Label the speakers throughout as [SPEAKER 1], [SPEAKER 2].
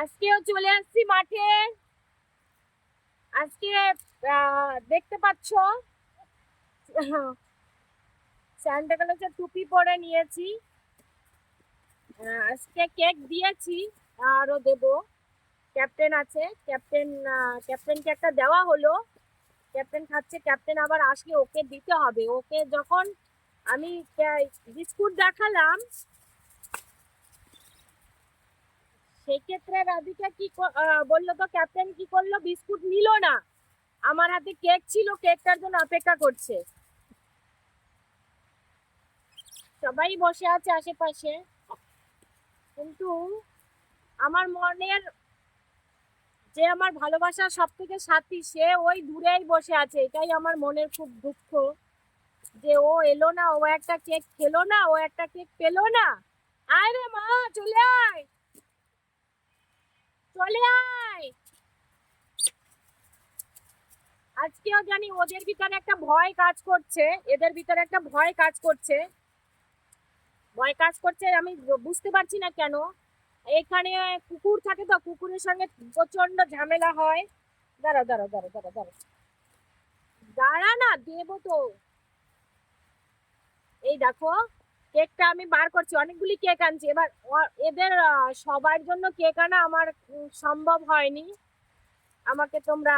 [SPEAKER 1] আজকেও চলে আসছি মাঠে। আজকে দেখতে পাচ্ছ? স্যান্টা ক্লজের টুপি পরে নিয়েছি। আজকে কেক দিয়েছি, আরও দেব। ক্যাপ্টেন আছে, ক্যাপ্টেন ক্যাপ্টেনকে একটা দেওয়া হলো। ক্যাপ্টেন খাচ্ছে, ক্যাপ্টেন আবার আসলে ওকে দিতে হবে। ওকে যখন আমি বিস্কুট দেখালাম সেই ক্ষেত্রে রাধিকা কি ক- বলল তো ক্যাপ্টেন কি করল? বিস্কুট নিল না। আমার হাতে কেক ছিল, কেকটার জন্য অপেক্ষা করছে। সবাই বসে আছে আশেপাশে। কিন্তু আমার মনের যে আমার ভালোবাসার সব থেকে সাথী, সে ওই দূরেই বসে আছে। এটাই আমার মনের খুব দুঃখ, যে ও এলো না, ও একটা কেক খেলো না, ও একটা কেক পেল না। আয় রে মা, চলে আয়। চলে আয়। আজকেও জানি ওদের ভিতরে একটা ভয় কাজ করছে, এদের ভিতরে একটা ভয় কাজ করছে। ভয় কাজ করছে, আমি বুঝতে পারছি না কেন। এখানে কুকুর থাকে তো, কুকুরের সঙ্গে প্রচণ্ড ঝামেলা হয়। দাঁড়া দাঁড়া দাঁড়া দাঁড়া দাঁড়া দাঁড়া না, দেবো তো। এই দেখো কেকটা আমি বার করছি, অনেকগুলি কেক আনছি। এবার এদের সবার জন্য কেক আনা আমার সম্ভব হয়নি। আমাকে তোমরা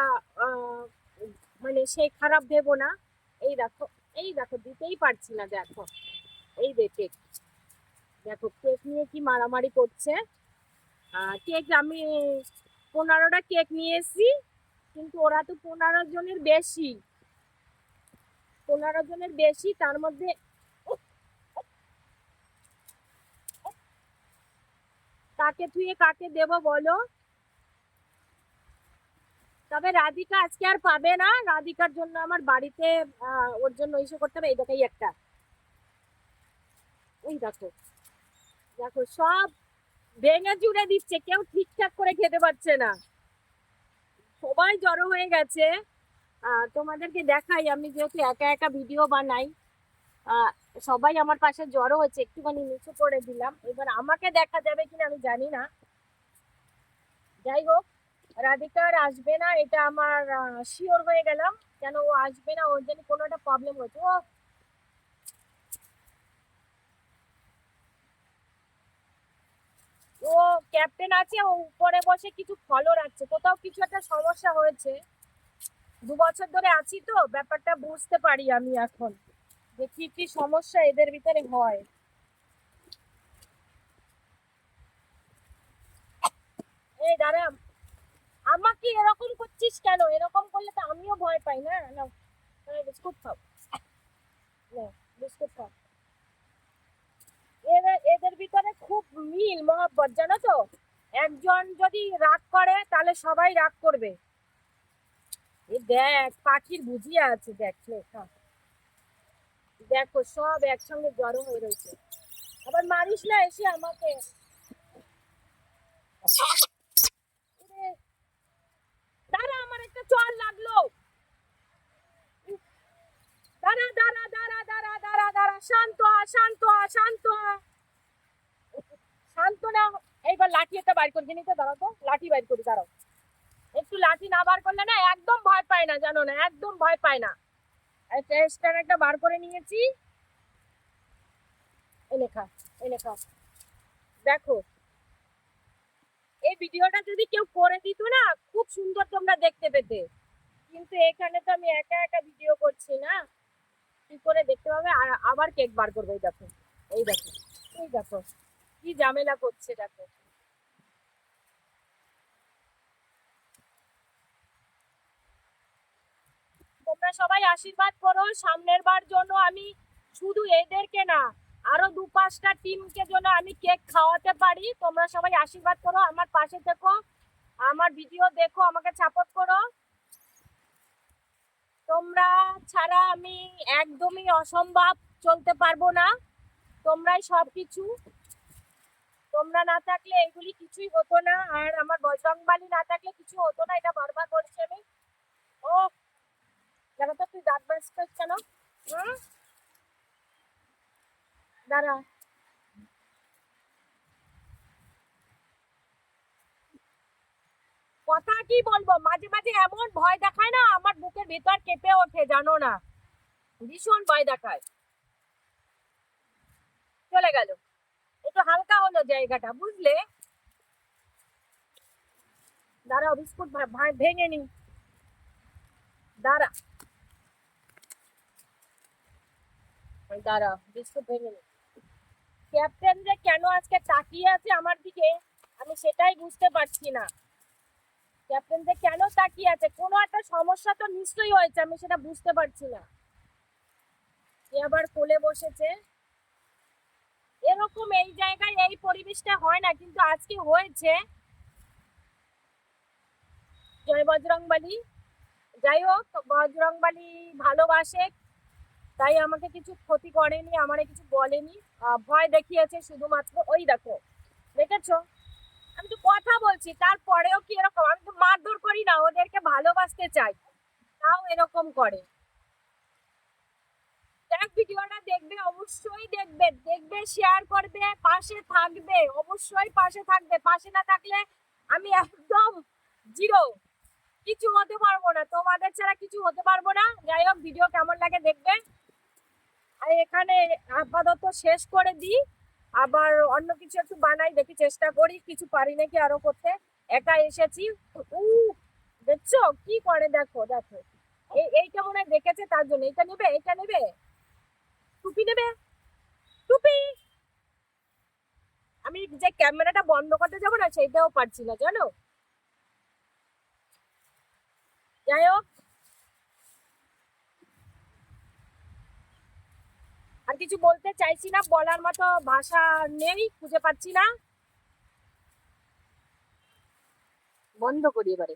[SPEAKER 1] মানে সেই খারাপ ভেবো না। এই দেখো এই দেখো, দিতেই পারছি না, দেখো। এই দে কেক। দেখো, কেক নিয়ে কি মারামারি করছে। কেক আমি পনেরোটা কেক নিয়ে এসেছি কিন্তু ওরা তো পনেরো জনের বেশি। পনেরো জনের বেশি, তার মধ্যে কাকে থুয়ে কাকে দেব বলো? তবে রাধিকা আজকে আর পাবে না। রাধিকার জন্য আমার বাড়িতে ওর জন্য ইসে করতে হবে। এই দেখাই একটা। এই দেখো দেখো, সব ভেঙে জুড়ে দিচ্ছে। কেউ ঠিকঠাক করে খেতে পারছে না। সবাই জড়ো হয়ে গেছে। তোমাদেরকে দেখাই, আমি যেহেতু একা একা ভিডিও বানাই সবাই আমার পাশে জড়ো হচ্ছে একটুখানি নিচু করে দিলাম। এবার আমাকে দেখা যাবে কিনা আমি জানি না। যাই হোক রাধিকা আর আসবে না, এটা আমার শিওর হয়ে গেলাম। কেন ও আসবে না, ওর জন্য কোনো একটা প্রবলেম হচ্ছে ও ও ক্যাপ্টেন আছে, ও উপরে বসে কিছু ফলো রাখছে। কোথাও কিছু একটা সমস্যা হয়েছে। দু বছর ধরে আছি তো, ব্যাপারটা বুঝতে পারি আমি এখন। যে কি কি সমস্যা এদের ভিতরে হয়। এই দাঁড়া আমাকে এরকম করছিস কেন? এরকম করলে তো আমিও ভয় পাই না? না বিস্কুট খাও। নে, বিস্কুট খাও। এদের এদের ভিতরে খুব মিল মহব্বত জানো তো? একজন যদি রাগ করে তাহলে সবাই রাগ করবে। এ দেখ পাখির বুঝিয়ে আছে দেখ নে, খা। দেখো, সব একসঙ্গে জড়ো হয়ে রয়েছে। আবার মারিস না এসে আমাকে। দাঁড়া, আমার একটা চল লাগল। দাঁড়া দাঁড়া দাঁড়া দাঁড়া দাঁড়া দাঁড়া, শান্ত হ শান্ত হ শান্ত হ। শান্ত না এইবার লাঠি একটা বাইর করে নিতে দাঁড়াও তো, লাঠি বাইর করি, দাঁড়াও। একটু লাঠি না বার করলে না, একদম ভয় পায় না, জানো না, একদম ভয় পায় না। টেস্টার একটা বার করে নিয়েছি। এই লেখা এই লেখা দেখো, এই ভিডিওটা যদি কেউ করে দিত না, খুব সুন্দর তোমরা দেখতে পেতে। কিন্তু এখানে তো আমি একা একা ভিডিও করছি না। কি করে দেখতে পাবে? আর আবার কেক বার করব, এই দেখো এই দেখো এই দেখো, কি ঝামেলা করছে, দেখো। তোমরা সবাই আশীর্বাদ করো, সামনের বার জন্য আমি শুধু এদেরকে না, আরও দু পাঁচটা টিমকে জন্য আমি কেক খাওয়াতে পারি। তোমরা সবাই আশীর্বাদ করো, আমার পাশে থেকো, আমার ভিডিও দেখো, আমাকে সাপোর্ট করো। তোমরা ছাড়া আমি একদমই অসম্ভব চলতে পারব না, তোমরাই সব কিছু তোমরা না থাকলে এগুলি কিছুই হতো না, আর আমার বজরংবালি না থাকলে কিছু হতো না, এটা বারবার বলছি আমি। ও তো তুই দাঁত ব্রাশ করছ দাঁড়া। কথা কি বলব? মাঝে মাঝে এমন ভয় দেখায় না, আমার বুকের ভেতর কেঁপে ওঠে, জানো না? ভীষণ ভয় দেখায়। চলে গেল। একটু হালকা হলো জায়গাটা, বুঝলে? দাঁড়াও, বিস্কুট ভেঙে নি। দাঁড়া ওই দাঁড়া বিস্কুট ভেঙে নি ক্যাপ্টেন যে কেন আজকে তাকিয়ে আছে আমার দিকে? আমি সেটাই বুঝতে পারছি না। ক্যাপ্টেন যে কেন তাকিয়ে আছে? কোনো একটা সমস্যা তো নিশ্চয়ই হয়েছে, আমি সেটা বুঝতে পারছি না। এ আবার কোলে বসেছে? এরকম এই জায়গায় এই পরিবেশটা হয় না, কিন্তু আজকে হয়েছে? জয় বজরংবলী। যাই হোক, বজরংবলী ভালোবাসে তাই আমাকে কিছু ক্ষতি করেনি, আমারে কিছু বলেনি। ভয় দেখিয়েছে শুধুমাত্র ওই দেখো, দেখেছ? আমি তো কথা বলছি, তারপরেও কি এরকম? আমি তো মারধর করি না, ওদেরকে ভালোবাসতে চাই, তাও এরকম করে। দেখ ভিডিওটা দেখবে, অবশ্যই দেখবে দেখবে শেয়ার করবে, পাশে থাকবে, অবশ্যই পাশে থাকবে। পাশে না থাকলে আমি একদম জিরো কিছু হতে পারব না, তোমাদের ছাড়া কিছু হতে পারব না। যাই হোক ভিডিও কেমন লাগে দেখবে। এখানে আপাতত শেষ করে দিই। আবার অন্য কিছু একটু বানাই, দেখি চেষ্টা করি। কিছু পারি নাকি আরও করতে একা এসেছি। উ, দেখছ? কি করে দেখো? দেখো। এইটা মনে হয় দেখেছে তার জন্য। এইটা নেবে? এইটা নেবে? টুপি নেবে? টুপি? আমি যে ক্যামেরাটা বন্ধ করতে যাব না সেইটাও পারছি না, জানো? যাই হোক। কিছু বলতে চাইছি না বলার মতো ভাষা নেই খুঁজে পাচ্ছি না। বন্ধ করি এবারে।